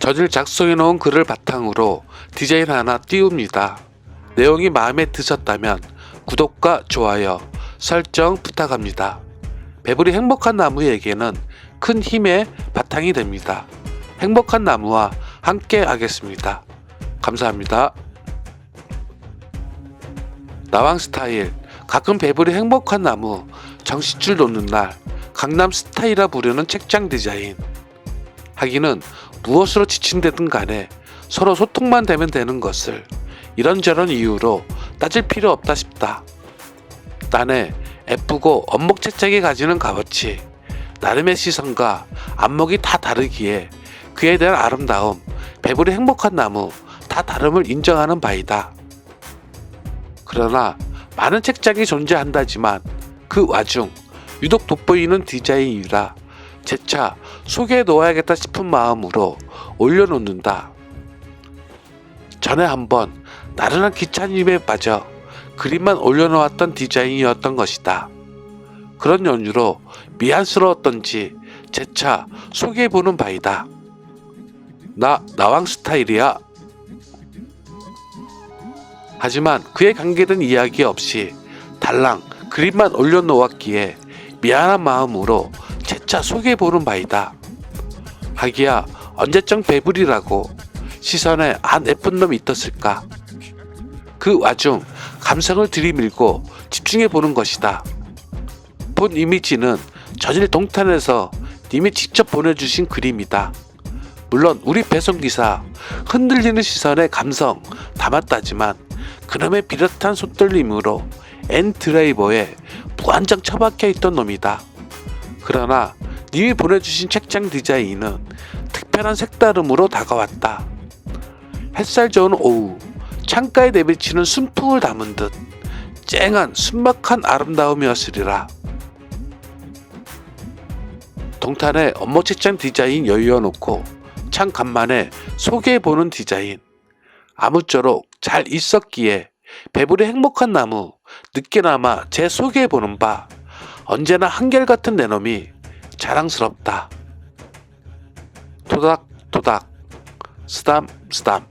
전일 작성해 놓은 글을 바탕으로 디자인 하나 띄웁니다. 내용이 마음에 드셨다면 구독과 좋아요, 설정 부탁합니다. 배불이 행복한 나무에게는 큰 힘의 바탕이 됩니다. 행복한 나무와 함께 하겠습니다. 감사합니다. 나왕 스타일 가끔 배불이 행복한 나무 정신줄 놓는 날 강남 스타일이라 부르는 책장 디자인 하기는 무엇으로 지친되든 간에 서로 소통만 되면 되는 것을 이런저런 이유로 따질 필요 없다 싶다. 딴에 예쁘고 채찍이 가지는 값어치 나름의 시선과 안목이 다 다르기에 그에 대한 아름다움 배불이 행복한 나무 다 다름을 인정하는 바이다. 그러나 많은 책장이 존재한다지만 그 와중 유독 돋보이는 디자인이라 재차 소개해 놓아야겠다 싶은 마음으로 올려놓는다. 전에 한번 나른한 기차님에 빠져 그림만 올려놓았던 디자인이었던 것이다. 그런 연유로 미안스러웠던지 재차 소개해보는 바이다. 나 나왕 스타일이야. 하지만 그에 관계된 이야기 없이 달랑 그림만 올려놓았기에 미안한 마음으로 재차 소개해보는 바이다. 하기야 언제쯤 배불이라고 시선에 안 예쁜 놈이 있었을까? 그 와중 감성을 들이밀고 집중해보는 것이다. 본 이미지는 전일 동탄에서 님이 직접 보내주신 그림이다. 물론 우리 배송기사 흔들리는 시선에 감성 담았다지만 그놈의 비릿한 손떨림으로 엔 드라이버에 무한정 처박혀 있던 놈이다. 그러나 님이 보내주신 책장 디자인은 특별한 색다름으로 다가왔다. 햇살 좋은 오후 창가에 내비치는 순풍을 담은 듯 쨍한 순박한 아름다움이었으리라. 동탄의 업무 책장 디자인 여유어놓고 참 간만에 소개해보는 디자인. 아무쪼록 잘 있었기에 배불의 행복한 나무 늦게나마 재 소개해보는 바 언제나 한결같은 내 놈이 자랑스럽다. 토닥토닥 쓰담쓰담